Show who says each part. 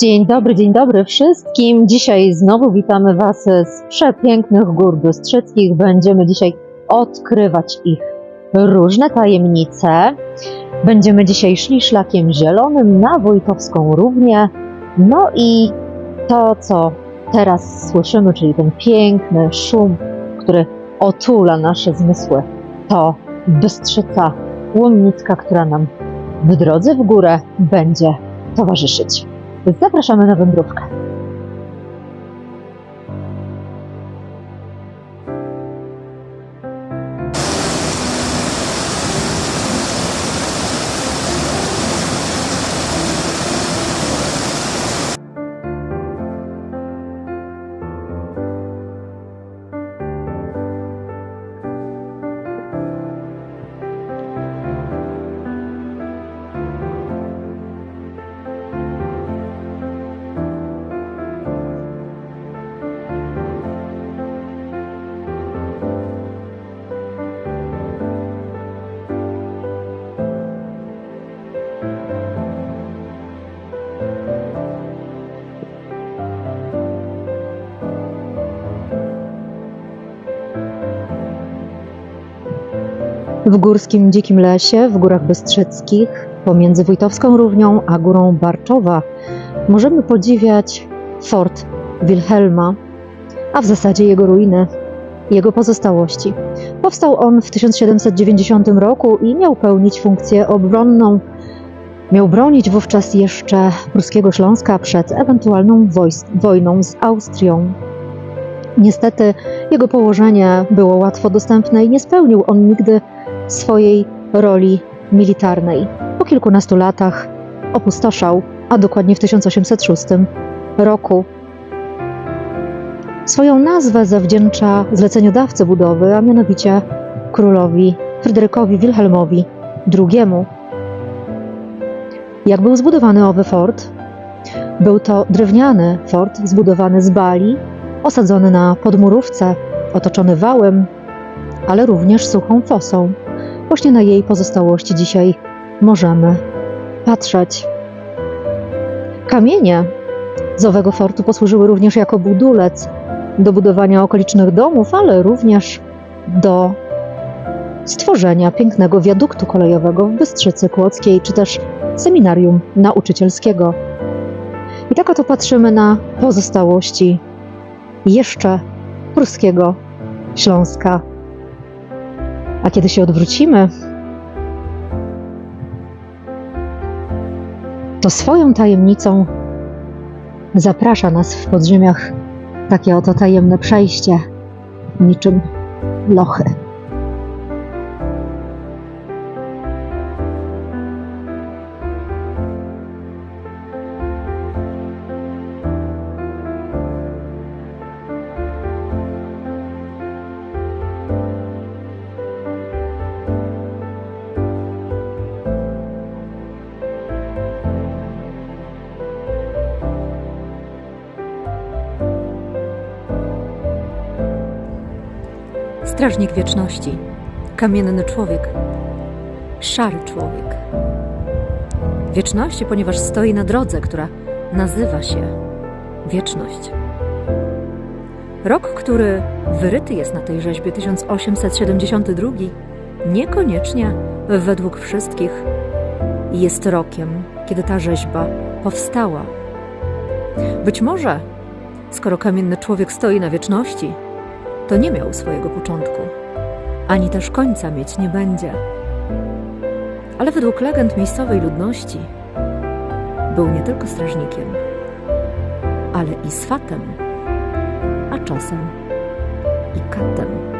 Speaker 1: Dzień dobry, dzień dobry wszystkim. Dzisiaj znowu witamy Was z przepięknych gór Bystrzyckich. Będziemy dzisiaj odkrywać ich różne tajemnice. Będziemy dzisiaj szli szlakiem zielonym na Wojtowską Równię. No i to, co teraz słyszymy, czyli ten piękny szum, który otula nasze zmysły, to Bystrzyca Łomnicka, która nam w drodze w górę będzie towarzyszyć. Zapraszamy na wędrówkę. W górskim dzikim lesie, w górach Bystrzyckich, pomiędzy Wojtowską Równią a górą Barczowa, możemy podziwiać fort Wilhelma, a w zasadzie jego ruiny, jego pozostałości. Powstał on w 1790 roku i miał pełnić funkcję obronną. Miał bronić wówczas jeszcze pruskiego Śląska przed ewentualną wojną z Austrią. Niestety jego położenie było łatwo dostępne i nie spełnił on nigdy swojej roli militarnej. Po kilkunastu latach opustoszał, a dokładnie w 1806 roku. Swoją nazwę zawdzięcza zleceniodawcy budowy, a mianowicie królowi Fryderykowi Wilhelmowi II. Jak był zbudowany owy fort? Był to drewniany fort zbudowany z bali, osadzony na podmurówce, otoczony wałem, ale również suchą fosą. Właśnie na jej pozostałości dzisiaj możemy patrzeć. Kamienie z owego fortu posłużyły również jako budulec do budowania okolicznych domów, ale również do stworzenia pięknego wiaduktu kolejowego w Bystrzycy Kłodzkiej, czy też seminarium nauczycielskiego. I tak oto patrzymy na pozostałości jeszcze pruskiego Śląska. A kiedy się odwrócimy, to swoją tajemnicą zaprasza nas w podziemiach takie oto tajemne przejście, niczym lochy.
Speaker 2: Strażnik wieczności, kamienny człowiek, szary człowiek. Wieczności, ponieważ stoi na drodze, która nazywa się wieczność. Rok, który wyryty jest na tej rzeźbie 1872, niekoniecznie według wszystkich jest rokiem, kiedy ta rzeźba powstała. Być może, skoro kamienny człowiek stoi na wieczności, to nie miał swojego początku, ani też końca mieć nie będzie. Ale według legend miejscowej ludności był nie tylko strażnikiem, ale i swatem, a czasem i katem.